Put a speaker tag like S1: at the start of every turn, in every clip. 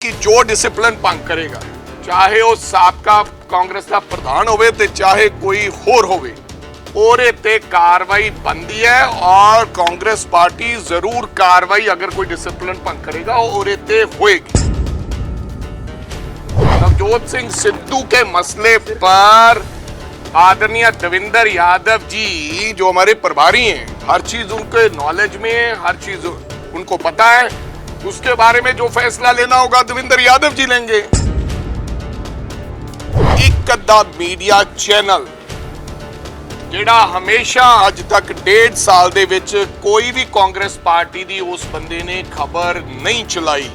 S1: ਕਿ ਜੋ ਡਿਸਪਲਿਨ ਭੰਗ ਕਰੇਗਾ ਚਾਹੇ ਉਹ ਸਾਬਕਾ ਕਾਂਗਰਸ ਦਾ ਪ੍ਰਧਾਨ ਹੋਵੇ ਤੇ ਚਾਹੇ ਕੋਈ ਹੋਰ ਹੋਵੇ ਉਹਦੇ ਤੇ ਕਾਰਵਾਈ ਬੰਦੀ ਹੈ ਔਰ ਕਾਂਗਰਸ ਪਾਰਟੀ ਜ਼ਰੂਰ ਕਾਰਵਾਈ ਅਗਰ ਕੋਈ ਡਿਸਪਲਿਨ ਭੰਗ ਕਰੇਗਾ ਉਹ ਉਹਦੇ ਤੇ ਹੋਏਗੀ नवजोत सिंह सिद्धू के मसले पर आदरणीय देवेंद्र यादव जी जो हमारे प्रभारी हैं हर चीज उनके नॉलेज में है हर चीज उनको पता है उसके बारे में जो फैसला लेना होगा देवेंद्र यादव जी लेंगे। ਇੱਕ ਅੱਧਾ ਮੀਡੀਆ ਚੈਨਲ ਜਿਹੜਾ ਹਮੇਸ਼ਾ ਅੱਜ ਤੱਕ 1.5 ਸਾਲ ਦੇ ਵਿੱਚ ਕੋਈ ਵੀ ਕਾਂਗਰਸ ਪਾਰਟੀ ਦੀ ਉਸ ਬੰਦੇ ਨੇ ਖਬਰ ਨਹੀਂ ਚਲਾਈ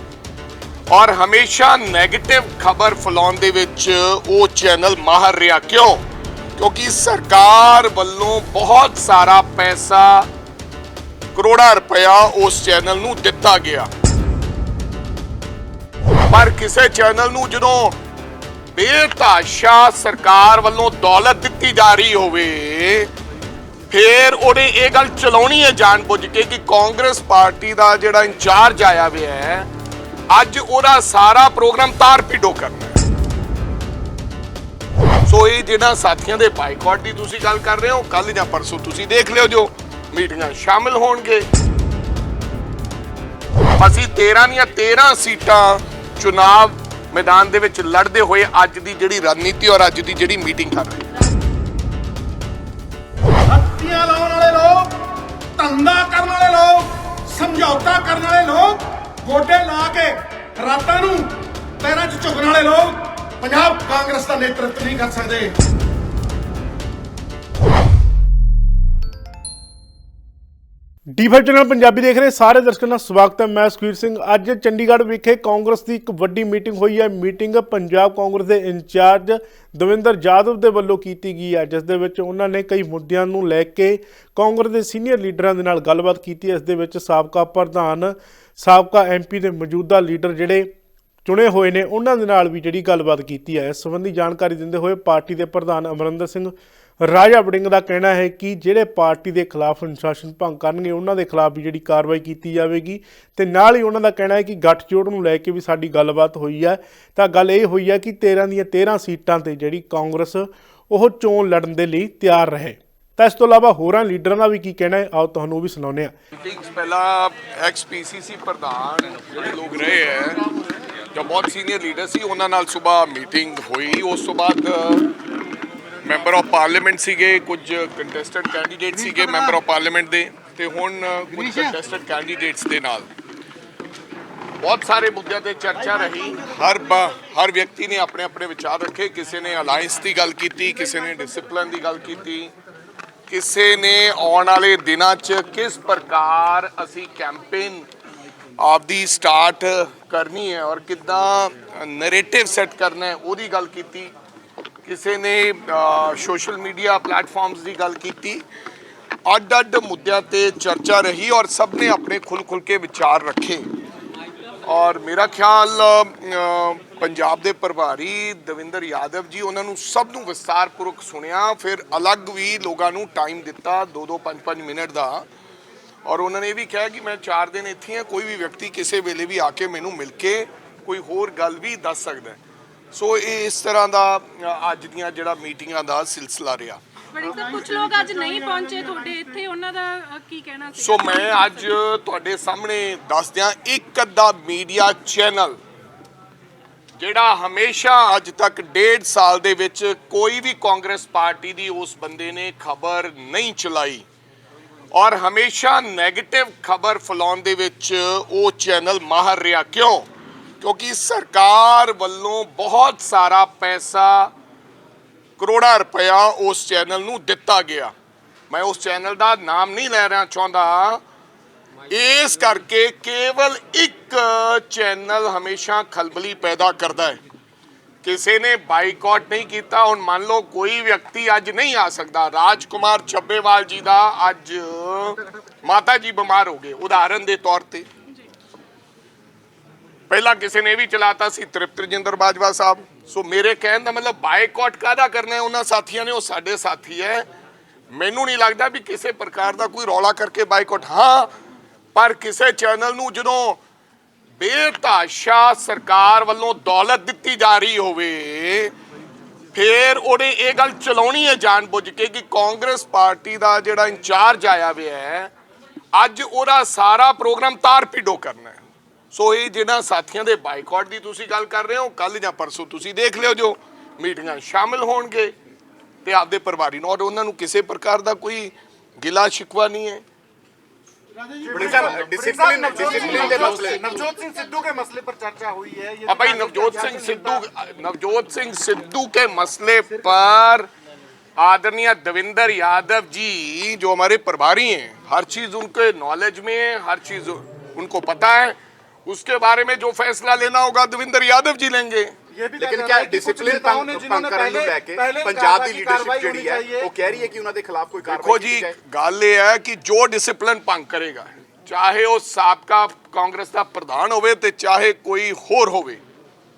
S1: ਔਰ ਹਮੇਸ਼ਾ 네ਗੇਟਿਵ ਖਬਰ ਫਲਾਉਣ ਦੇ ਵਿੱਚ ਉਹ ਚੈਨਲ ਮਾਹਰ ਰਿਹਾ ਕਿਉਂ ਕਿਉਂਕਿ ਸਰਕਾਰ ਵੱਲੋਂ ਬਹੁਤ ਸਾਰਾ ਪੈਸਾ ਕਰੋੜਾਂ ਰੁਪਇਆ ਉਸ ਚੈਨਲ ਨੂੰ ਦਿੱਤਾ ਗਿਆ ਪਰ ਕਿਸੇ ਚੈਨਲ ਨੂੰ ਜਦੋਂ ਬੇਤਾਸ਼ਾ ਸਰਕਾਰ ਵੱਲੋਂ ਦੌਲਤ ਦਿੱਤੀ ਜਾ ਰਹੀ ਹੋਵੇ, ਫਿਰ ਉਹਨੇ ਇਹ ਗੱਲ ਚਲਾਉਣੀ ਹੈ ਜਾਣਬੁੱਝ ਕੇ ਕਿ ਕਾਂਗਰਸ ਪਾਰਟੀ ਦਾ ਜਿਹੜਾ ਇੰਚਾਰਜ ਆਇਆ ਹੋਇਆ ਹੈ, ਅੱਜ ਉਹਦਾ ਸਾਰਾ ਪ੍ਰੋਗਰਾਮ ਤਾਰ ਕਰਨਾ ਸੋ ਇਹ ਜਿਹੜਾ ਸਾਥੀਆਂ ਦੇ ਬਾਈਕਾਟ ਦੀ ਤੁਸੀਂ ਗੱਲ ਕਰ ਰਹੇ ਹੋ ਕੱਲ ਜਾਂ ਪਰਸੋਂ ਤੁਸੀਂ ਦੇਖ ਲਿਓ ਜੋ ਮੀਟਿੰਗਾਂ ਸ਼ਾਮਿਲ ਹੋਣਗੇ। ਅਸੀਂ 13 ਦੀਆਂ 13 ਸੀਟਾਂ ਚੁਣਾਵ ਮੈਦਾਨ ਦੇ ਵਿੱਚ ਲੜਦੇ ਹੋਏ ਅੱਜ ਦੀ ਜਿਹੜੀ ਰਣਨੀਤੀ ਔਰ ਅੱਜ ਦੀ ਜਿਹੜੀ ਮੀਟਿੰਗ ਕਰ ਰਹੇ ਹਾਂ
S2: ਲਾਉਣ ਵਾਲੇ ਲੋਕ, ਧੰਦਾ ਕਰਨ ਵਾਲੇ ਲੋਕ, ਸਮਝੌਤਾ ਕਰਨ ਵਾਲੇ ਲੋਕ, ਗੋਡੇ ਲਾ ਕੇ ਰਾਤਾਂ ਨੂੰ ਪੈਰਾਂ 'ਚ ਝੁਕਣ ਵਾਲੇ ਲੋਕ, ਪੰਜਾਬ ਕਾਂਗਰਸ ਦਾ ਨੇਤਰਤਵ ਨਹੀਂ ਕਰ ਸਕਦੇ।
S3: ਡੀ5 ਚੈਨਲ ਪੰਜਾਬੀ ਦੇਖ ਰਹੇ ਸਾਰੇ ਦਰਸ਼ਕਾਂ ਦਾ ਸਵਾਗਤ ਹੈ। ਮੈਂ ਸੁਖੀਰ ਸਿੰਘ। ਅੱਜ ਚੰਡੀਗੜ੍ਹ ਵਿਖੇ ਕਾਂਗਰਸ ਦੀ ਇੱਕ ਵੱਡੀ ਮੀਟਿੰਗ ਹੋਈ ਹੈ। ਮੀਟਿੰਗ ਪੰਜਾਬ ਕਾਂਗਰਸ ਦੇ ਇੰਚਾਰਜ ਦਵਿੰਦਰ ਜਾਦਵ ਦੇ ਵੱਲੋਂ ਕੀਤੀ ਗਈ ਹੈ, ਜਿਸ ਦੇ ਵਿੱਚ ਉਹਨਾਂ ਨੇ ਕਈ ਮੁੱਦਿਆਂ ਨੂੰ ਲੈ ਕੇ ਕਾਂਗਰਸ ਦੇ ਸੀਨੀਅਰ ਲੀਡਰਾਂ ਦੇ ਨਾਲ ਗੱਲਬਾਤ ਕੀਤੀ। ਇਸ ਦੇ ਵਿੱਚ ਸਾਬਕਾ ਪ੍ਰਧਾਨ, ਸਾਬਕਾ ਐਮਪੀ ਦੇ ਮੌਜੂਦਾ ਲੀਡਰ ਜਿਹੜੇ ਚੁਣੇ ਹੋਏ ਨੇ, ਉਹਨਾਂ ਦੇ ਨਾਲ ਵੀ ਜਿਹੜੀ ਗੱਲਬਾਤ ਕੀਤੀ ਹੈ। ਇਸ ਸੰਬੰਧੀ ਜਾਣਕਾਰੀ ਦਿੰਦੇ ਹੋਏ ਪਾਰਟੀ ਦੇ ਪ੍ਰਧਾਨ ਅਮਰਿੰਦਰ ਸਿੰਘ ਰਾਜਾ ਵੜਿੰਗ ਦਾ ਕਹਿਣਾ ਹੈ ਕਿ ਜਿਹੜੇ ਪਾਰਟੀ ਦੇ ਖਿਲਾਫ ਅਨੁਸ਼ਾਸਨ ਭੰਗ ਕਰਨਗੇ, ਉਹਨਾਂ ਦੇ ਖਿਲਾਫ ਵੀ ਜਿਹੜੀ ਕਾਰਵਾਈ ਕੀਤੀ ਜਾਵੇਗੀ। ਤੇ ਨਾਲ ਹੀ ਉਹਨਾਂ ਦਾ ਕਹਿਣਾ ਹੈ ਕਿ ਗੱਠਜੋੜ ਨੂੰ ਲੈ ਕੇ ਵੀ ਸਾਡੀ ਗੱਲਬਾਤ ਹੋਈ ਹੈ। ਤਾਂ ਗੱਲ ਇਹ ਹੋਈ ਹੈ ਕਿ 13 ਦੀਆਂ 13 ਸੀਟਾਂ ਤੇ ਜਿਹੜੀ ਕਾਂਗਰਸ, ਉਹ ਚੋਣ ਲੜਨ ਦੇ ਲਈ ਤਿਆਰ ਰਹੇ। ਤਾਂ ਇਸ ਤੋਂ ਇਲਾਵਾ ਹੋਰਾਂ ਲੀਡਰਾਂ ਦਾ ਵੀ ਕੀ ਕਹਿਣਾ ਹੈ, ਆਓ ਤੁਹਾਨੂੰ ਉਹ ਵੀ ਸੁਣਾਉਂਦੇ ਹਾਂ।
S1: ਮੀਟਿੰਗਸ ਪਹਿਲਾਂ ਐਕਸ ਪੀਸੀਸੀ ਪ੍ਰਧਾਨ ਜਿਹੜੇ ਲੋਕ ਰਹੇ ਹੈ, ਜੋ ਬਹੁਤ ਸੀਨੀਅਰ ਲੀਡਰ ਸੀ, ਉਹਨਾਂ ਨਾਲ ਸਵੇਰ ਮੀਟਿੰਗ ਹੋਈ। ਉਸ ਤੋਂ ਬਾਅਦ ਮੈਂਬਰ ਆਫ ਪਾਰਲੀਮੈਂਟ ਸੀਗੇ ਕੁਝ ਕੰਟੈਸਟਡ ਕੈਂਡੀਡੇਟ ਸੀਗੇ ਮੈਂਬਰ ਆਫ ਪਾਰਲੀਮੈਂਟ ਦੇ ਤੇ ਹੁਣ ਕੁਝ ਕੰਟੈਸਟਡ ਕੈਂਡੀਡੇਟਸ ਦੇ ਨਾਲ। ਬਹੁਤ ਸਾਰੇ ਮੁੱਦਿਆਂ ਤੇ ਚਰਚਾ ਰਹੀ। ਹਰ ਹਰ ਵਿਅਕਤੀ ਨੇ ਆਪਣੇ ਆਪਣੇ ਵਿਚਾਰ ਰੱਖੇ। ਕਿਸੇ ਨੇ ਅਲਾਈਅੰਸ ਦੀ ਗੱਲ ਕੀਤੀ ਕਿਸੇ ਨੇ ਡਿਸਪਲਿਨ ਦੀ ਗੱਲ ਕੀਤੀ। ਕਿਸੇ ਨੇ ਆਉਣ ਵਾਲੇ ਦਿਨਾਂ 'ਚ ਕਿਸ ਪ੍ਰਕਾਰ ਅਸੀਂ ਕੈਂਪੇਨ ਆਪਦੀ ਸਟਾਰਟ ਕਰਨੀ ਹੈ ਔਰ ਕਿੱਦਾਂ ਨੈਰੇਟਿਵ ਸੈੱਟ ਕਰਨਾ ਹੈ ਉਹਦੀ ਗੱਲ ਕੀਤੀ। ਕਿਸੇ ਨੇ ਸੋਸ਼ਲ ਮੀਡੀਆ ਪਲੇਟਫਾਰਮਸ ਦੀ ਗੱਲ ਕੀਤੀ ਅੱਡ ਅੱਡ ਮੁੱਦਿਆਂ ਤੇ ਚਰਚਾ ਰਹੀ ਔਰ ਸਭ ਨੇ ਆਪਣੇ ਖੁੱਲ ਖੁੱਲ ਕੇ ਵਿਚਾਰ ਰੱਖੇ ਔਰ ਮੇਰਾ ਖਿਆਲ ਪੰਜਾਬ ਦੇ ਪ੍ਰਭਾਰੀ ਦਵਿੰਦਰ ਯਾਦਵ ਜੀ, ਉਹਨਾਂ ਨੂੰ ਸਭ ਨੂੰ ਵਿਸਤਾਰਪੂਰਵਕ ਸੁਣਿਆ, ਫਿਰ ਅਲੱਗ ਵੀ ਲੋਕਾਂ ਨੂੰ ਟਾਈਮ ਦਿੱਤਾ 2-2 5-5 ਮਿੰਟ ਦਾ ਔਰ ਉਹਨਾਂ ਨੇ ਇਹ ਵੀ ਕਿਹਾ ਕਿ ਮੈਂ 4 ਦਿਨ ਇੱਥੇ ਹਾਂ, ਕੋਈ ਵੀ ਵਿਅਕਤੀ ਕਿਸੇ ਵੇਲੇ ਵੀ ਆ ਕੇ ਮੈਨੂੰ ਮਿਲ ਕੇ ਕੋਈ ਹੋਰ ਗੱਲ ਵੀ ਦੱਸ ਸਕਦਾ ਹੈ। ਸੋ ਇਹ ਇਸ ਤਰ੍ਹਾਂ ਦਾ ਅੱਜ ਦੀਆਂ ਜਿਹੜਾ ਮੀਟਿੰਗਾਂ ਦਾ ਸਿਲਸਿਲਾ ਰਿਹਾ।
S4: ਬੜੀ ਕੁਝ ਲੋਕ ਅੱਜ ਨਹੀਂ ਪਹੁੰਚੇ ਤੁਹਾਡੇ ਇੱਥੇ ਉਹਨਾਂ ਦਾ ਅ, ਕੀ ਕਹਿਣਾ ਸੀ?
S1: ਸੋ ਮੈਂ ਅੱਜ ਤੁਹਾਡੇ ਸਾਹਮਣੇ ਦੱਸ ਦਿਆਂ ਇੱਕ ਅੱਧਾ ਮੀਡੀਆ ਚੈਨਲ ਜਿਹੜਾ ਹਮੇਸ਼ਾ ਅੱਜ ਤੱਕ ਡੇਢ ਸਾਲ ਦੇ ਵਿੱਚ ਕੋਈ ਵੀ ਕਾਂਗਰਸ ਪਾਰਟੀ ਦੀ ਉਸ ਬੰਦੇ ਨੇ ਖਬਰ ਨਹੀਂ ਚਲਾਈ। ਔਰ ਹਮੇਸ਼ਾ 네ਗੇਟਿਵ ਖਬਰ ਫੈਲਾਉਣ ਦੇ ਵਿੱਚ ਉਹ ਚੈਨਲ ਮਾਹਰ ਰਿਹਾ। ਕਿਉਂ? ਕਿਉਂਕਿ ਸਰਕਾਰ ਵੱਲੋਂ ਬਹੁਤ ਸਾਰਾ ਪੈਸਾ ਕਰੋੜਾਂ ਰੁਪਇਆ ਉਸ ਚੈਨਲ ਨੂੰ ਦਿੱਤਾ ਗਿਆ। ਮੈਂ ਉਸ ਚੈਨਲ ਦਾ ਨਾਮ ਨਹੀਂ ਲੈਣਾ ਚਾਹੁੰਦਾ। ਇਸ ਕਰਕੇ ਕੇਵਲ ਇੱਕ ਚੈਨਲ ਹਮੇਸ਼ਾ ਖਲਬਲੀ ਪੈਦਾ ਕਰਦਾ ਹੈ। ਕਿਸੇ ਨੇ ਬਾਈਕਾਟ ਨਹੀਂ ਕੀਤਾ। ਹੁਣ ਮੰਨ ਲਓ ਕੋਈ ਵਿਅਕਤੀ ਅੱਜ ਨਹੀਂ ਆ ਸਕਦਾ। ਰਾਜਕੁਮਾਰ ਛੱਬੇਵਾਲ ਜੀ ਦਾ ਅੱਜ ਮਾਤਾ ਜੀ ਬਿਮਾਰ ਹੋ ਗਏ। ਉਦਾਹਰਨ ਦੇ ਤੌਰ ਤੇ ਪਹਿਲਾਂ ਕਿਸੇ ਨੇ ਵੀ ਚਲਾਤਾ ਸੀ ਤ੍ਰਿਪਤ ਰਜਿੰਦਰ ਬਾਜਵਾ ਸਾਹਿਬ। ਸੋ ਮੇਰੇ ਕਹਿਣ ਦਾ ਮਤਲਬ ਬਾਈਕਾਟ ਕਾਹਦਾ ਕਰਨਾ ਉਹਨਾਂ ਸਾਥੀਆਂ ਨੇ, ਉਹ ਸਾਡੇ ਸਾਥੀ ਹੈ। ਮੈਨੂੰ ਨਹੀਂ ਲੱਗਦਾ ਵੀ ਕਿਸੇ ਪ੍ਰਕਾਰ ਦਾ ਕੋਈ ਰੌਲਾ ਕਰਕੇ ਬਾਈਕਾਟ। ਹਾਂ, ਪਰ ਕਿਸੇ ਚੈਨਲ ਨੂੰ ਜਦੋਂ ਬੇਤਾਸ਼ਾ ਸਰਕਾਰ ਵੱਲੋਂ ਦੌਲਤ ਦਿੱਤੀ ਜਾ ਰਹੀ ਹੋਵੇ, ਫਿਰ ਉਹਨੇ ਇਹ ਗੱਲ ਚਲਾਉਣੀ ਹੈ ਜਾਣਬੁੱਝ ਕੇ ਕਿ ਕਾਂਗਰਸ ਪਾਰਟੀ ਦਾ ਜਿਹੜਾ ਇੰਚਾਰਜ ਆਇਆ ਹੋਇਆ ਹੈ, ਅੱਜ ਉਹਦਾ ਸਾਰਾ ਪ੍ਰੋਗਰਾਮ ਤਾਰ ਪੀਡੋ ਕਰਨਾ ਹੈ। ਸੋ ਇਹ ਜਿਹੜਾ ਸਾਥੀਆਂ ਦੇ ਬਾਈਕਾਟ ਦੀ ਤੁਸੀਂ ਗੱਲ ਕਰ ਰਹੇ ਹੋ ਕੱਲ ਜਾਂ ਪਰਸੋਂ ਤੁਸੀਂ ਦੇਖ ਲਿਓ ਜੋ ਮੀਟਿੰਗਾਂ ਸ਼ਾਮਿਲ ਹੋਣਗੇ ਤੇ ਆਪਦੇ ਪਰਿਵਾਰੀ ਨੂੰ ਔਰ ਉਹਨਾਂ ਨੂੰ ਕਿਸੇ ਪ੍ਰਕਾਰ ਦਾ ਕੋਈ ਗਿਲਾ ਸ਼ਿਕਵਾ ਨਹੀਂ ਹੈ
S5: डिसिप्लिन डिसिप्लिन के मसले नवजोत सिंह सिद्धू के मसले पर चर्चा हुई है ये
S1: अब भाई नवजोत सिंह सिद्धू नवजोत सिंह सिद्धू के मसले पर आदरणीय देवेंद्र यादव जी जो हमारे प्रभारी हैं हर चीज उनके नॉलेज में है हर चीज उनको पता है उसके बारे में जो फैसला लेना होगा देवेंद्र यादव जी लेंगे
S5: ये भी
S6: ਲੇਕਿਨ
S5: कहा
S6: ਕਿਆ
S5: जा रहा है कि कुछ
S6: ਡਿਸਪਲਿਨ
S5: नेताओं ने जिन्होंने
S6: ਭੰਗ ਕਰਨ ਨੂੰ
S5: पहले-
S6: ਲੈ ਕੇ
S5: पहले
S6: ਪੰਜਾਬ
S5: कहा
S6: ਦੀ
S5: कि
S6: ਲੀਡਰਸ਼ਿਪ
S5: कार्रवाई
S6: ਜਿਹੜੀ
S5: होनी
S6: ਹੈ
S5: चाहिए।
S6: ਉਹ ਕਹਿ ਰਹੀ ਹੈ ਕਿ ਉਹਨਾਂ ਦੇ ਖਿਲਾਫ ਕੋਈ
S1: देखो
S6: ਕਾਰਵਾਈ
S1: जी
S6: ਕੀਤੀ ਜਾਏ
S1: ਗੱਲ ਇਹ ਹੈ ਕਿ ਜੋ ਡਿਸਪਲਿਨ ਭੰਗ ਕਰੇਗਾ ਚਾਹੇ ਉਹ ਸਾਬਕਾ ਕਾਂਗਰਸ ਦਾ ਪ੍ਰਧਾਨ ਹੋਵੇ ਤੇ ਚਾਹੇ ਕੋਈ ਹੋਰ ਹੋਵੇ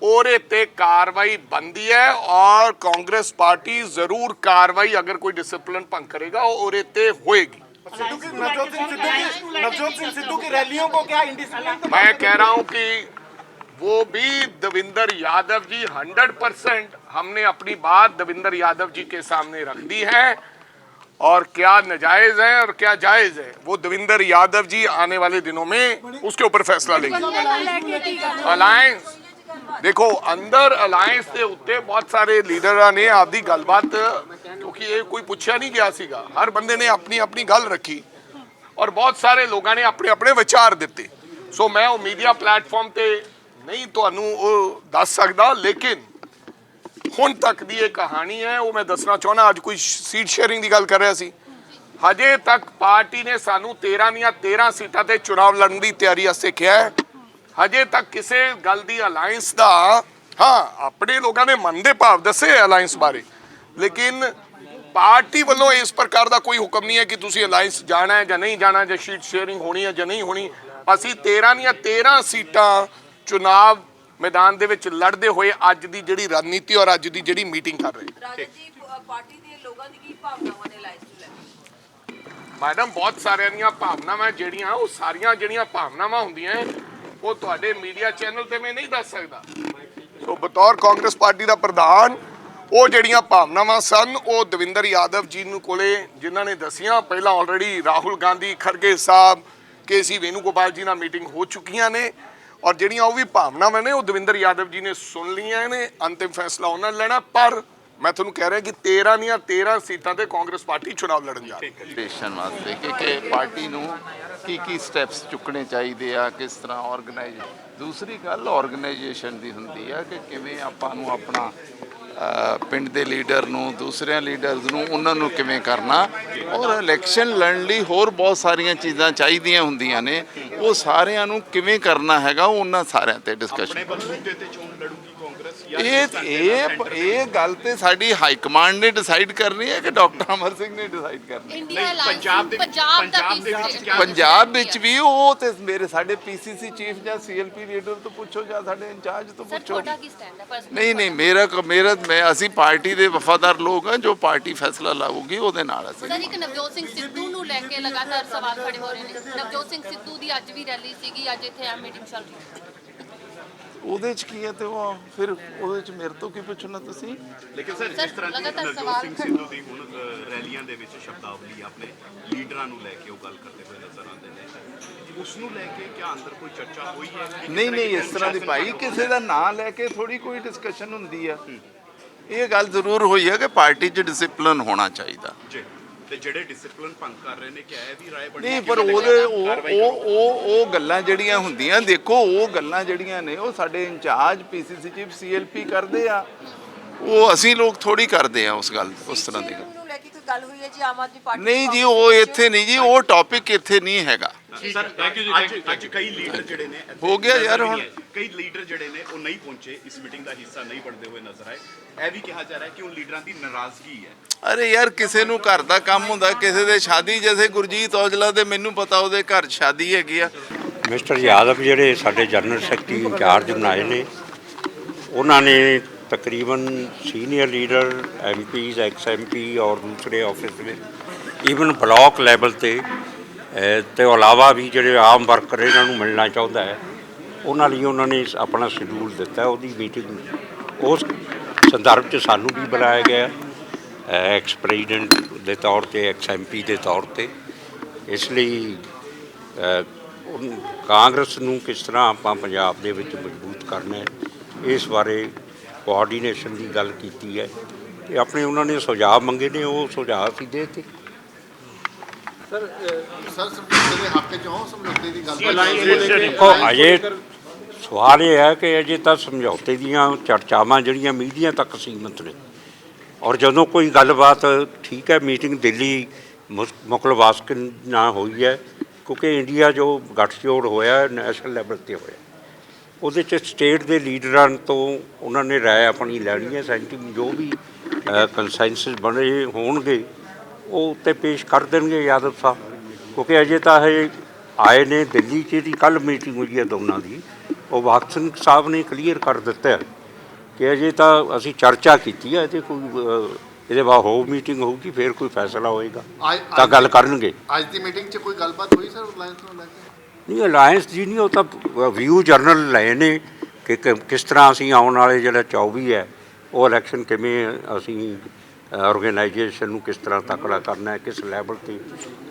S1: ਉਹਦੇ ਤੇ ਕਾਰਵਾਈ ਬੰਦੀ ਹੈ ਔਰ ਕਾਂਗਰਸ ਪਾਰਟੀ ਜ਼ਰੂਰ ਕਾਰਵਾਈ ਅਗਰ ਕੋਈ ਡਿਸਪਲਿਨ ਭੰਗ ਕਰੇਗਾ ਉਹ ਉਹਦੇ ਤੇ ਹੋਏਗੀ
S5: सिद्धू की नवजोत सिंह सिद्धू की नवजोत सिंह सिद्धू की रैलियों को क्या
S1: मैं कह रहा हूँ कि वो भी देवेंद्र यादव जी 100 परसेंट हमने अपनी बात देवेंद्र यादव जी के सामने रख दी है। और क्या नजायज है और क्या जायज़ है वो देवेंद्र यादव जी आने वाले दिनों में उसके ऊपर फैसला लेंगे।
S4: ਲੈ
S1: ਦੇਖੋ, ਅੰਦਰ ਅਲਾਈਅੰਸ ਦੇ ਉੱਤੇ ਬਹੁਤ ਸਾਰੇ ਲੀਡਰਾਂ ਨੇ ਆਪਦੀ ਗੱਲਬਾਤ, ਕਿਉਂਕਿ ਇਹ ਕੋਈ ਪੁੱਛਿਆ ਨਹੀਂ ਗਿਆ ਸੀਗਾ। ਹਰ ਬੰਦੇ ਨੇ ਆਪਣੀ ਆਪਣੀ ਗੱਲ ਰੱਖੀ ਔਰ ਬਹੁਤ ਸਾਰੇ ਲੋਕਾਂ ਨੇ ਆਪਣੇ ਆਪਣੇ ਵਿਚਾਰ ਦਿੱਤੇ। ਸੋ ਮੈਂ ਉਹ ਮੀਡੀਆ ਪਲੇਟਫਾਰਮ ਤੇ ਨਹੀਂ ਤੁਹਾਨੂੰ ਉਹ ਦੱਸ ਸਕਦਾ, ਲੇਕਿਨ ਹੁਣ ਤੱਕ ਦੀ ਇਹ ਕਹਾਣੀ ਹੈ, ਉਹ ਮੈਂ ਦੱਸਣਾ ਚਾਹੁੰਦਾ, ਅੱਜ ਕੋਈ ਸੀਟ ਸ਼ੇਅਰਿੰਗ ਦੀ ਗੱਲ ਕਰ ਰਿਹਾ ਸੀ। ਹਜੇ ਤੱਕ ਪਾਰਟੀ ਨੇ ਸਾਨੂੰ 13 ਦੀਆਂ 13 ਸੀਟਾਂ ਤੇ ਚੁਣਾਵ ਲੜਨ ਦੀ ਤਿਆਰੀ ਵਾਸਤੇ ਕਿਹਾ ਹੈ। ਹਜੇ ਤੱਕ ਕਿਸੇ ਗੱਲ ਦੀ ਅਲਾਈਅੰਸ ਦਾ ਹਾਂ ਆਪਣੇ ਲੋਕਾਂ ਨੇ ਮਨ ਦੇ ਭਾਵ ਦੱਸੇ ਅਲਾਈਅੰਸ ਬਾਰੇ। ਲੇਕਿਨ ਪਾਰਟੀ ਵੱਲੋਂ ਇਸ ਪ੍ਰਕਾਰ ਦਾ ਕੋਈ ਹੁਕਮ ਨਹੀਂ ਹੈ ਕਿ ਤੁਸੀਂ ਅਲਾਈਅੰਸ ਜਾਣਾ ਹੈ ਜਾਂ ਨਹੀਂ ਜਾਣਾ ਜਾਂ ਸ਼ੀਟ ਸ਼ੇਅਰਿੰਗ ਹੋਣੀ ਹੈ ਜਾਂ ਨਹੀਂ ਹੋਣੀ। ਅਸੀਂ 13 ਦੀਆਂ 13 ਸੀਟਾਂ ਚੁਣਾਵ ਮੈਦਾਨ ਦੇ ਵਿੱਚ ਲੜਦੇ ਹੋਏ ਅੱਜ ਦੀ ਜਿਹੜੀ ਰਣਨੀਤੀ ਔਰ ਅੱਜ ਦੀ ਜਿਹੜੀ ਮੀਟਿੰਗ ਕਰ ਰਹੇ।
S7: ਰਾਜਾ ਜੀ ਪ- ਪਾਰਟੀ ਦੇ ਲੋਕਾਂ ਦੀ ਕੀ ਭਾਵਨਾਵਾਂ ਨੇ ਲਾਈਫ ਚ ਲੈ ਕੇ?
S1: ਮੈਡਮ ਬਹੁਤ ਸਾਰਿਆਂ ਦੀਆਂ ਭਾਵਨਾਵਾਂ ਜਿਹੜੀਆਂ ਉਹ ਸਾਰੀਆਂ ਜਿਹੜੀਆਂ ਭਾਵਨਾਵਾਂ ਹੁੰਦੀਆਂ ਉਹ ਤੁਹਾਡੇ ਮੀਡੀਆ ਚੈਨਲ ਤੇ ਮੈਂ ਨਹੀਂ ਦੱਸ ਸਕਦਾ। ਸੋ ਬਤੌਰ ਕਾਂਗਰਸ ਪਾਰਟੀ ਦਾ ਪ੍ਰਧਾਨ, ਉਹ ਜਿਹੜੀਆਂ ਭਾਵਨਾਵਾਂ ਸਨ, ਉਹ ਦਵਿੰਦਰ ਯਾਦਵ ਜੀ ਨੂੰ ਕੋਲੇ, ਜਿਨ੍ਹਾਂ ਨੇ ਦਸੀਆਂ, ਪਹਿਲਾਂ ਆਲਰੇਡੀ ਰਾਹੁਲ ਗਾਂਧੀ, ਖਰਗੇ ਸਾਹਿਬ ਕੇਸੀ ਵੇਨੂਗੋਪਾਲ ਜੀ ਨਾਲ ਮੀਟਿੰਗ ਹੋ ਚੁੱਕੀਆਂ ਨੇ, ਔਰ ਜਿਹੜੀਆਂ ਉਹ ਵੀ ਭਾਵਨਾਵਾਂ ਨੇ, ਉਹ ਦਵਿੰਦਰ ਯਾਦਵ ਜੀ ਨੇ ਸੁਣ ਲਈਆਂ ਨੇ, ਅੰਤਿਮ ਫੈਸਲਾ ਉਹਨਾਂ ਨੇ ਲੈਣਾ, ਪਰ ਮੈਂ ਤੁਹਾਨੂੰ ਕਹਿ ਰਿਹਾ ਕਿ 13 ਦੀਆਂ 13 ਸੀਟਾਂ ਤੇ ਕਾਂਗਰਸ ਪਾਰਟੀ ਚੁਣਾਵ ਲੜਨ ਜਾ ਰਹੀ ਹੈ।
S8: ਸਟੇਸ਼ਨ ਵਾਸਤੇ ਕਿ ਕਿ ਪਾਰਟੀ ਨੂੰ ਕੀ ਕੀ ਸਟੈਪਸ ਚੁੱਕਣੇ ਚਾਹੀਦੇ ਆ ਕਿਸ ਤਰ੍ਹਾਂ ਆਰਗੇਨਾਈਜ਼ ਦੂਸਰੀ ਗੱਲ ਆਰਗੇਨਾਈਜੇਸ਼ਨ ਦੀ ਹੁੰਦੀ ਆ ਕਿ ਕਿਵੇਂ ਆਪਾਂ ਨੂੰ ਆਪਣਾ ਪਿੰਡ ਦੇ ਲੀਡਰ ਨੂੰ ਦੂਸਰਿਆਂ ਲੀਡਰਸ ਨੂੰ ਉਹਨਾਂ ਨੂੰ ਕਿਵੇਂ ਕਰਨਾ। ਔਰ ਇਲੈਕਸ਼ਨ ਲੜਨ ਲਈ ਹੋਰ ਬਹੁਤ ਸਾਰੀਆਂ ਚੀਜ਼ਾਂ ਚਾਹੀਦੀਆਂ ਹੁੰਦੀਆਂ ਨੇ। ਉਹ ਸਾਰਿਆਂ ਨੂੰ ਕਿਵੇਂ ਕਰਨਾ ਹੈਗਾ ਉਹ ਉਹਨਾਂ ਸਾਰਿਆਂ ਤੇ ਡਿਸਕਸ਼ਨ
S6: ਬਲਬੂਤੇ ਤੇ ਚੋਣ ਲੜੂਗੀ ਕਾਂਗਰਸ ਜਾਂ
S8: ਇਹ ਇਹ ਇਹ ਗੱਲ ਤੇ ਸਾਡੀ ਹਾਈ ਕਮਾਂਡ ਨੇ ਡਿਸਾਈਡ ਕਰਨੀ ਹੈ ਕਿ ਡਾਕਟਰ ਅਮਰ ਸਿੰਘ ਨੇ ਡਿਸਾਈਡ ਕਰਨੀ ਹੈ?
S9: ਇੰਡੀਆ
S6: ਨਹੀਂ, ਪੰਜਾਬ ਦੇ-
S9: ਪੰਜਾਬ ਦਾ
S6: ਪੰਜਾਬ ਦੇ ਵਿੱਚ
S9: ਕੀ
S6: ਕਿਆ-
S8: ਪੰਜਾਬ ਵਿੱਚ ਵੀ ਉਹ ਤੇ ਮੇਰੇ ਸਾਡੇ ਪੀਸੀਸੀ ਚੀਫ ਜਾਂ ਸੀਐਲਪੀ ਲੀਡਰ ਤੋਂ ਪੁੱਛੋ ਜਾਂ ਸਾਡੇ ਇੰਚਾਰਜ ਤੋਂ
S9: ਸਰ
S8: ਪੁੱਛੋ।
S9: ਤੁਹਾਡਾ ਕੀ ਸਟੈਂਡ ਹੈ? Personal
S8: ਨਹੀਂ ਨਹੀਂ ਮੇਰਾ ਕ- ਮੇਰਾ ਮੈਂ ਅਸੀਂ ਪਾਰਟੀ ਦੇ ਵਫਾਦਾਰ ਲੋਕ ਹਾਂ ਜੋ ਪਾਰਟੀ ਫੈਸਲਾ ਲਾਊਗੀ ਉਹਦੇ ਨਾਲ ਅਸੀਂ
S9: ਸਰ ਇੱਕ ਨਵਜੋਤ ਸਿੰਘ ਸਿੱਧੂ ਨੂੰ ਲੈ ਕੇ ਲਗਾਤਾਰ ਸਵਾਲ ਖੜੇ ਹੋ ਰਹੇ ਨੇ। ਨਵਜੋਤ ਸਿੰਘ ਸਿੱਧੂ ਦੀ ਅੱਜ ਵੀ ਰੈਲੀ ਸੀਗੀ ਅੱਜ ਇੱਥੇ ਆ ਮੀਟਿੰਗ ਚੱਲ ਰਹੀ ਹੈ।
S8: ਉਹਦੇ ਚ ਕੀ ਹੈ ਤੇ ਉਹ ਫਿਰ ਉਹਦੇ ਚ ਮੇਰੇ ਤੋਂ ਕੀ ਪੁੱਛਣਾ ਤੁਸੀਂ?
S6: ਲੇਕਿਨ ਸਰ ਜਿਸ ਤਰ੍ਹਾਂ ਦੀ ਨਵਜੋਤ ਸਿੰਘ ਸਿੱਧੂ ਦੀ ਹੁਣ ਰੈਲੀਆਂ ਦੇ ਵਿੱਚ ਸ਼ਬਦਾਵਲੀ ਆਪਣੇ ਲੀਡਰਾਂ ਨੂੰ ਲੈ ਕੇ ਉਹ ਗੱਲ ਕਰਦੇ ਹੋਏ ਨਜ਼ਰ ਆਉਂਦੇ ਨੇ। ਉਸ ਨੂੰ ਲੈ ਕੇ ਕਿਆ ਅੰਦਰ ਕੋਈ ਚਰਚਾ ਹੋਈ ਹੈ? ਕਿ
S8: ਨਹੀਂ ਨਹੀਂ
S6: ਕਿ
S8: ਇਸ ਤਰ੍ਹਾਂ ਦੀ ਭਾਈ ਕਿਸੇ ਦਾ ਨਾਂ ਲੈ ਕੇ ਥੋੜੀ ਕੋਈ ਡਿਸਕਸ਼ਨ ਹੁੰਦੀ ਆ। ਇਹ ਗੱਲ ਜ਼ਰੂਰ ਹੋਈ ਹੈ ਕਿ ਪਾਰਟੀ 'ਚ ਡਿਸਪਲਿਨ ਹੋਣਾ ਚਾਹੀਦਾ।
S6: ਜੀ। ਤੇ ਜਿਹੜੇ ਡਿਸਪਲਿਨ ਭੰਗ ਕਰ ਰਹੇ ਨੇ ਕਿਆ ਇਹ ਵੀ ਰਾਏ ਬਣੀ
S8: ਨਹੀਂ ਪਰ
S6: ਉਹਦੇ
S8: ਉਹ ਉਹ ਉਹ ਉਹ ਗੱਲਾਂ ਜਿਹੜੀਆਂ ਹੁੰਦੀਆਂ ਦੇਖੋ ਉਹ ਗੱਲਾਂ ਜਿਹੜੀਆਂ ਨੇ ਉਹ ਸਾਡੇ ਇੰਚਾਰਜ ਪੀਸੀਸੀ ਚੀਫ ਸੀਐਲਪੀ ਕਰਦੇ ਆ। ਉਹ ਅਸੀਂ ਲੋਕ ਥੋੜੀ ਕਰਦੇ ਆ ਉਸ ਗੱਲ ਉਸ ਤਰ੍ਹਾਂ ਦੀ ਗੱਲ।
S7: ਗੱਲ ਹੋਈ ਹੈ ਜੀ ਆਮ ਆਦਮੀ ਪਾਰਟੀ
S8: ਨਹੀਂ ਜੀ ਉਹ ਇੱਥੇ ਨਹੀਂ ਜੀ ਉਹ ਟੌਪਿਕ ਇੱਥੇ ਨਹੀਂ ਹੈਗਾ।
S6: ਸਰ ਅੱਜ ਅੱਜ ਕਈ ਲੀਡਰ ਜਿਹੜੇ ਨੇ ਇੱਥੇ
S8: ਹੋ ਗਿਆ ਯਾਰ ਹੁਣ।
S6: ਕਈ ਲੀਡਰ ਜਿਹੜੇ ਨੇ ਉਹ ਨਹੀਂ ਪਹੁੰਚੇ ਇਸ ਮੀਟਿੰਗ ਦਾ ਹਿੱਸਾ ਨਹੀਂ ਬਣਦੇ ਹੋਏ ਨਜ਼ਰ ਆਏ। ਇਹ ਵੀ ਕਿਹਾ ਜਾ ਰਿਹਾ ਹੈ ਕਿ ਉਹ ਲੀਡਰਾਂ ਦੀ ਨਾਰਾਜ਼ਗੀ ਹੈ।
S8: ਅਰੇ ਯਾਰ ਕਿਸੇ ਨੂੰ ਘਰ ਦਾ ਕੰਮ ਹੁੰਦਾ ਕਿਸੇ ਦੇ ਸ਼ਾਦੀ ਜੈਸੇ ਗੁਰਜੀਤ ਔਜਲਾ ਦੇ ਮੈਨੂੰ ਪਤਾ ਉਹਦੇ ਘਰ 'ਚ ਸ਼ਾਦੀ ਹੈਗੀ ਆ।
S10: ਮਿਸਟਰ ਯਾਦਵ ਜਿਹੜੇ ਸਾਡੇ ਜਨਰਲ ਸੈਕਟਰੀ ਇੰਚਾਰਜ ਬਣਾਏ ਨੇ ਉਹਨਾਂ ਨੇ ਤਕਰੀਬਨ senior leader MPs ex MP ਔਰ ਦੂਸਰੇ ਆਫਿਸ ਵਿੱਚ ਈਵਨ ਬਲਾਕ ਲੈਵਲ ਤੇ ਅਹ, ਤੇ ਇਲਾਵਾ ਵੀ ਜਿਹੜੇ ਆਮ ਵਰਕਰ ਇਹਨਾਂ ਨੂੰ ਮਿਲਣਾ ਚਾਹੁੰਦਾ ਹੈ ਉਹਨਾਂ ਲਈ ਉਹਨਾਂ ਨੇ ਆਪਣਾ ਸ਼ਡਿਊਲ ਦਿੱਤਾ ਉਹਦੀ ਮੀਟਿੰਗ ਉਸ ਸੰਦਰਭ 'ਚ ਸਾਨੂੰ ਵੀ ਬੁਲਾਇਆ ਗਿਆ ਐਕਸ ਪ੍ਰੈਜ਼ੀਡੈਂਟ ਦੇ ਤੌਰ ਤੇ ਐਕਸ ਐਮਪੀ ਦੇ ਤੌਰ ਤੇ। ਇਸ ਲਈ ਅ, ਉਨ- ਕਾਂਗਰਸ ਨੂੰ ਕਿਸ ਤਰ੍ਹਾਂ ਆਪਾਂ ਪੰਜਾਬ ਦੇ ਵਿੱਚ ਮਜ਼ਬੂਤ ਕਰਨਾ ਹੈ ਇਸ ਬਾਰੇ ਕੋਆਰਡੀਨੇਸ਼ਨ ਦੀ ਗੱਲ ਕੀਤੀ ਹੈ ਤੇ ਆਪਣੇ ਉਹਨਾਂ ਨੇ ਸੁਝਾਅ ਮੰਗੇ ਨੇ ਉਹ ਸੁਝਾਅ ਅਸੀਂ ਦੇ ਦਿੱਤੇ।
S11: ਸਰ ਸਮਝੌਤੇ ਦੇ ਹੱਕ ਚ ਹੋ ਸਮਝੌਤੇ ਦੀ ਗੱਲ
S10: ਦੇਖੋ ਅਜੇ ਸਵਾਲ ਇਹ ਹੈ ਕਿ ਅਜੇ ਤਾਂ ਸਮਝੌਤੇ ਦੀਆਂ ਚਰਚਾਵਾਂ ਜਿਹੜੀਆਂ ਮੀਡੀਆ ਤੱਕ ਸੀਮਤ ਨੇ। ਔਰ ਜਦੋਂ ਕੋਈ ਗੱਲਬਾਤ ਠੀਕ ਹੈ ਮੀਟਿੰਗ ਦਿੱਲੀ ਮੁਸ- ਮੁਕਲਵਾਸਕਨ ਨਾਲ ਹੋਈ ਹੈ ਕਿਉਂਕਿ ਇੰਡੀਆ ਜੋ ਗੱਠਜੋੜ ਹੋਇਆ ਨੈਸ਼ਨਲ ਲੈਵਲ ਤੇ ਹੋਇਆ। ਉਹਦੇ ਚ ਸਟੇਟ ਦੇ ਲੀਡਰਾਂ ਤੋਂ ਉਹਨਾਂ ਨੇ ਰਾਏ ਆਪਣੀ ਲੈਣੀ ਹੈ ਸੈਂਟੀਮ ਜੋ ਵੀ ਕੰਸੈਂਸਸ ਬਣੇ ਹੋਣਗੇ ਉਹ ਉੱਤੇ ਪੇਸ਼ ਕਰ ਦੇਣਗੇ ਯਾਦਵ ਸਾਹਿਬ। ਕਿਉਂਕਿ ਅਜੇ ਤਾਂ ਇਹ ਆਏ ਨੇ ਦਿੱਲੀ 'ਚ ਦੀ ਕੱਲ ਮੀਟਿੰਗ ਹੋਈ ਹੈ ਦੋਨਾਂ ਦੀ। ਉਹ ਵਾਕ ਸਿੰਘ ਸਾਹਿਬ ਨੇ ਕਲੀਅਰ ਕਰ ਦਿੱਤਾ ਹੈ ਕਿ ਅਜੇ ਤਾਂ ਅਸੀਂ ਚਰਚਾ ਕੀਤੀ ਹੈ ਤੇ ਕੋਈ ਇਹਦੇ ਬਾਅਦ ਹੋਰ ਮੀਟਿੰਗ ਹੋਊਗੀ ਫਿਰ ਕੋਈ ਫੈਸਲਾ ਹੋਏਗਾ। ਤਾਂ ਗੱਲ ਕਰਨਗੇ।
S11: ਅੱਜ ਦੀ ਮੀਟਿੰਗ ਚ ਕੋਈ ਗੱਲਬਾਤ ਹੋਈ ਸਰ ਰਿਲਾਇੰਸ ਨੂੰ ਲੈ ਕੇ?
S10: ਨਹੀਂ ਅਲਾਇੰਸ ਜੀ ਨਹੀਂ ਉਹ ਤਾਂ ਵਿਊ ਜਰਨਲ ਲਏ ਨੇ ਕਿ ਕਿ- ਕਿਸ ਤਰ੍ਹਾਂ ਅਸੀਂ ਆਉਣ ਵਾਲੇ ਜਿਹੜਾ 24 ਹੈ ਉਹ ਇਲੈਕਸ਼ਨ ਕਿਵੇਂ ਅਸੀਂ ਆਰਗੇਨਾਈਜੇਸ਼ਨ ਨੂੰ ਕਿਸ ਤਰ੍ਹਾਂ ਤਕੜਾ ਕਰਨਾ ਹੈ ਕਿਸ ਲੈਵਲ ਤੇ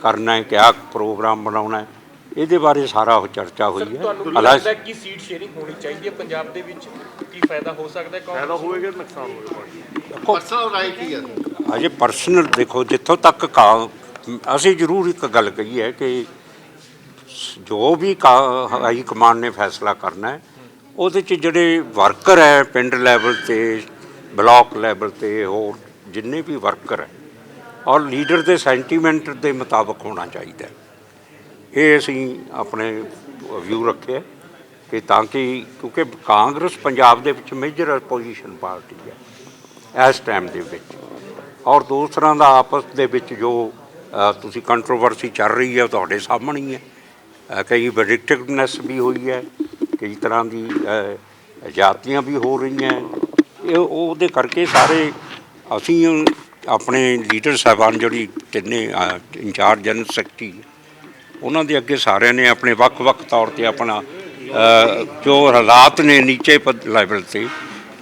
S10: ਕਰਨਾ ਹੈ ਕਿਆ ਪ੍ਰੋਗਰਾਮ ਬਣਾਉਣਾ ਹੈ ਇਹਦੇ ਬਾਰੇ ਸਾਰਾ ਉਹ ਚਰਚਾ ਹੋਈ ਹੈ। Alliance-
S5: ਕਿ ਸੀਟ ਸ਼ੇਅਰਿੰਗ ਹੋਣੀ ਚਾਹੀਦੀ ਹੈ? ਪੰਜਾਬ ਦੇ ਵਿੱਚ ਕੀ ਫਾਇਦਾ ਹੋ ਸਕਦਾ ਹੈ? ਫਾਇਦਾ ਹੋਏਗਾ ਨੁਕਸਾਨ ਹੋਏਗਾ?
S11: ਪਰਸਨਲ ਰਾਈਟ ਹੀ ਹੈ।
S10: ਅਜੇ ਪਰਸਨਲ ਦੇਖੋ ਜਿੱਥੋਂ ਤੱਕ ਕਾ- ਅਸੀਂ ਜ਼ਰੂਰ ਇੱਕ ਗੱਲ ਕਹੀ ਹੈ ਕਿ ਜੋ ਵੀ ਕਾ- ਹਾਈ ਕਮਾਂਡ ਨੇ ਫੈਸਲਾ ਕਰਨਾ ਹੈ ਉਹਦੇ 'ਚ ਜਿਹੜੇ ਵਰਕਰ ਹੈ ਪਿੰਡ ਲੈਵਲ ਤੇ ਬਲਾਕ ਲੈਵਲ ਤੇ ਹੋਰ ਜਿੰਨੇ ਵੀ ਵਰਕਰ ਹੈ ਔਰ ਲੀਡਰ ਦੇ ਸੈਂਟੀਮੈਂਟ ਦੇ ਮੁਤਾਬਕ ਹੋਣਾ ਚਾਹੀਦਾ ਹੈ। ਇਹ ਅਸੀਂ ਆਪਣੇ ਵਿਊ ਰੱਖਿਆ ਕਿ ਤਾਂ ਕਿ ਕਿਉਂਕਿ ਕਾਂਗਰਸ ਪੰਜਾਬ ਦੇ ਵਿੱਚ ਮੇਜਰ ਆਪੋਜੀਸ਼ਨ ਪਾਰਟੀ ਹੈ ਇਸ ਟਾਈਮ ਦੇ ਵਿੱਚ। ਔਰ ਦੂਸਰਾ ਦਾ ਆਪਸ ਦੇ ਵਿੱਚ ਜੋ ਅ, ਤੁਸੀਂ ਕੰਟਰੋਵਰਸੀ ਚੱਲ ਰਹੀ ਹੈ ਉਹ ਤੁਹਾਡੇ ਸਾਹਮਣੇ ਹੀ ਹੈ। ਕਈ ਵੈਰਿਕਟਿਵਨੈਸ ਵੀ ਹੋਈ ਹੈ ਕਈ ਤਰ੍ਹਾਂ ਦੀ ਅ, ਜਾਤੀਆਂ ਵੀ ਹੋ ਰਹੀਆਂ ਇਹ ਉਹਦੇ ਕਰਕੇ ਸਾਰੇ ਅਸੀਂ ਆਪਣੇ ਲੀਡਰ ਸਾਹਿਬਾਨ ਜਿਹੜੀ ਤਿੰਨੇ ਇੰਚਾਰਜ ਜਨਰਲ ਸੈਕਟਰੀ ਉਹਨਾਂ ਦੇ ਅੱਗੇ ਸਾਰਿਆਂ ਨੇ ਆਪਣੇ ਵੱਖ-ਵੱਖ ਤੌਰ ਤੇ ਆਪਣਾ ਜੋ ਹਾਲਾਤ ਨੇ ਨੀਚੇ ਲੈਵਲ ਤੇ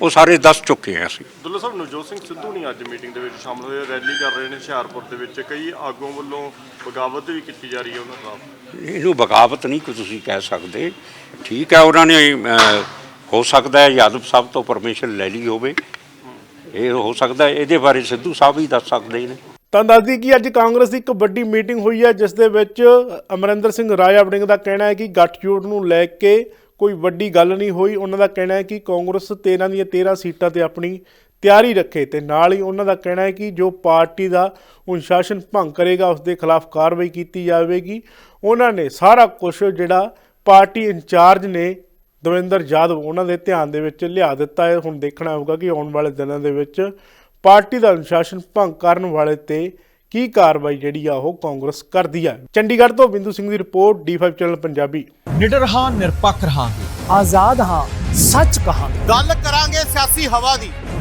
S10: ਉਹ ਸਾਰੇ ਦੱਸ ਚੁੱਕੇ ਹਾਂ ਅਸੀਂ।
S5: ਦੁੱਲਾ ਸਾਹਿਬ ਨਵਜੋਤ ਸਿੰਘ ਸਿੱਧੂ ਨਹੀਂ ਅੱਜ ਮੀਟਿੰਗ ਦੇ ਵਿੱਚ ਸ਼ਾਮਲ ਹੋਏ ਰੈਲੀ ਕਰ ਰਹੇ ਨੇ ਹੁਸ਼ਿਆਰਪੁਰ ਦੇ ਵਿੱਚ। ਕਈ ਆਗੂਆਂ ਵੱਲੋਂ ਬਗਾਵਤ ਵੀ ਕੀਤੀ ਜਾ ਰਹੀ ਹੈ ਉਹਨਾਂ ਖਿਲਾਫ।
S10: ਇਹਨੂੰ ਬਗਾਵਤ ਨਹੀਂ ਕਿ ਤੁਸੀਂ ਕਹਿ ਸਕਦੇ। ਠੀਕ ਹੈ, ਉਹਨਾਂ ਨੇ ਹੋ ਸਕਦਾ ਹੈ ਯਾਦਵ ਸਾਹਿਬ ਤੋਂ ਪਰਮਿਸ਼ਨ ਲੈ ਲਈ ਹੋਵੇ। ਇਹ ਹੋ ਸਕਦਾ ਇਹਦੇ ਬਾਰੇ ਸਿੱਧੂ ਸਾਹਿਬ ਹੀ ਦੱਸ ਸਕਦੇ ਨੇ।
S3: ਤਾਂ ਦੱਸਦੀ ਕਿ ਅੱਜ ਕਾਂਗਰਸ ਦੀ ਇੱਕ ਵੱਡੀ ਮੀਟਿੰਗ ਹੋਈ ਹੈ, ਜਿਸ ਦੇ ਵਿੱਚ ਅਮਰਿੰਦਰ ਸਿੰਘ ਰਾਜਾ ਵੜਿੰਗ ਦਾ ਕਹਿਣਾ ਹੈ ਕਿ ਗੱਠਜੋੜ ਨੂੰ ਲੈ ਕੇ ਕੋਈ ਵੱਡੀ ਗੱਲ ਨਹੀਂ ਹੋਈ। ਉਹਨਾਂ ਦਾ ਕਹਿਣਾ ਹੈ ਕਿ ਕਾਂਗਰਸ 13 ਦੀਆਂ 13 ਸੀਟਾਂ ਤੇ ਆਪਣੀ ਤਿਆਰੀ ਰੱਖੇ ਤੇ ਨਾਲ ਹੀ ਉਹਨਾਂ ਦਾ ਕਹਿਣਾ ਹੈ ਕਿ ਜੋ ਪਾਰਟੀ ਦਾ ਅਨੁਸ਼ਾਸਨ ਭੰਗ ਕਰੇਗਾ ਉਸ ਦੇ ਖਿਲਾਫ ਕਾਰਵਾਈ ਕੀਤੀ ਜਾਵੇਗੀ। ਉਹਨਾਂ ਨੇ ਸਾਰਾ ਕੁਝ ਜਿਹੜਾ ਪਾਰਟੀ ਇੰਚਾਰਜ ਨੇ ਦਵਿੰਦਰ ਜਾਦਵ ਉਹਨਾਂ ਦੇ ਧਿਆਨ ਦੇ ਵਿੱਚ ਲਿਆ ਦਿੱਤਾ ਹੈ। ਹੁਣ ਦੇਖਣਾ ਹੋਊਗਾ ਕਿ ਆਉਣ ਵਾਲੇ ਦਿਨਾਂ ਦੇ ਵਿੱਚ ਪਾਰਟੀ ਦਾ ਅਨੁਸ਼ਾਸਨ ਭੰਗ ਕਰਨ ਵਾਲੇ ਤੇ ਕੀ ਕਾਰਵਾਈ ਜਿਹੜੀ ਆ ਉਹ ਕਾਂਗਰਸ ਕਰਦੀ ਹੈ ਚੰਡੀਗੜ੍ਹ ਤੋਂ ਬਿੰਦੂ ਸਿੰਘ ਦੀ report D five channel Punjabi.
S12: ਨਿਡਰ ਹਾਂ ਨਿਰਪੱਖ ਰਹਾਂਗੇ। ਆਜ਼ਾਦ ਹਾਂ ਸੱਚ ਕਹਾਂਗੇ।
S2: ਗੱਲ ਕਰਾਂਗੇ ਸਿਆਸੀ ਹਵਾ ਦੀ।